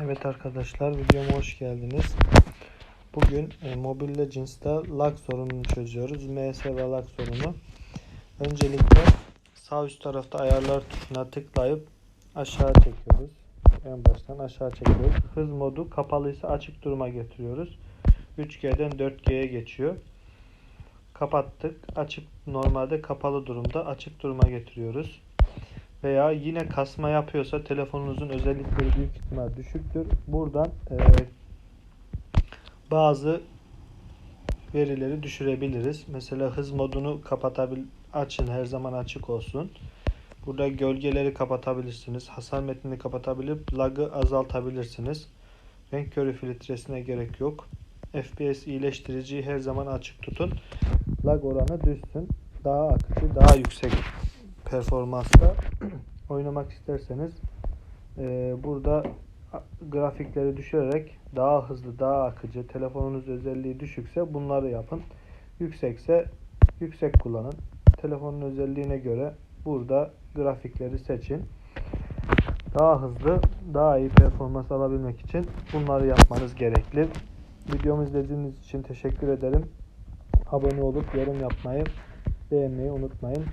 Evet arkadaşlar videoma hoş geldiniz. Bugün e, Mobile Legends'ta lag sorununu çözüyoruz. MS ve lag sorunu. Öncelikle sağ üst tarafta ayarlar tuşuna tıklayıp aşağı çekiyoruz. En baştan aşağı çekiyoruz. Hız modu kapalıysa açık duruma getiriyoruz. 3G'den 4G'ye geçiyor. Kapattık. Açık normalde kapalı durumda açık duruma getiriyoruz veya yine kasma yapıyorsa telefonunuzun özellikleri büyük ihtimal düşüktür. Buradan e, bazı verileri düşürebiliriz. Mesela hız modunu kapatabil açın her zaman açık olsun. Burada gölgeleri kapatabilirsiniz. Hasar metnini kapatabilip lag'ı azaltabilirsiniz. Renk körü filtresine gerek yok. FPS iyileştiriciyi her zaman açık tutun. Lag oranı düşsün. Daha akıcı, daha yüksek performansta oynamak isterseniz e, burada grafikleri düşürerek daha hızlı, daha akıcı, telefonunuz özelliği düşükse bunları yapın. Yüksekse yüksek kullanın. Telefonun özelliğine göre burada grafikleri seçin. Daha hızlı, daha iyi performans alabilmek için bunları yapmanız gerekli. Videomu izlediğiniz için teşekkür ederim. Abone olup yorum yapmayı, beğenmeyi unutmayın.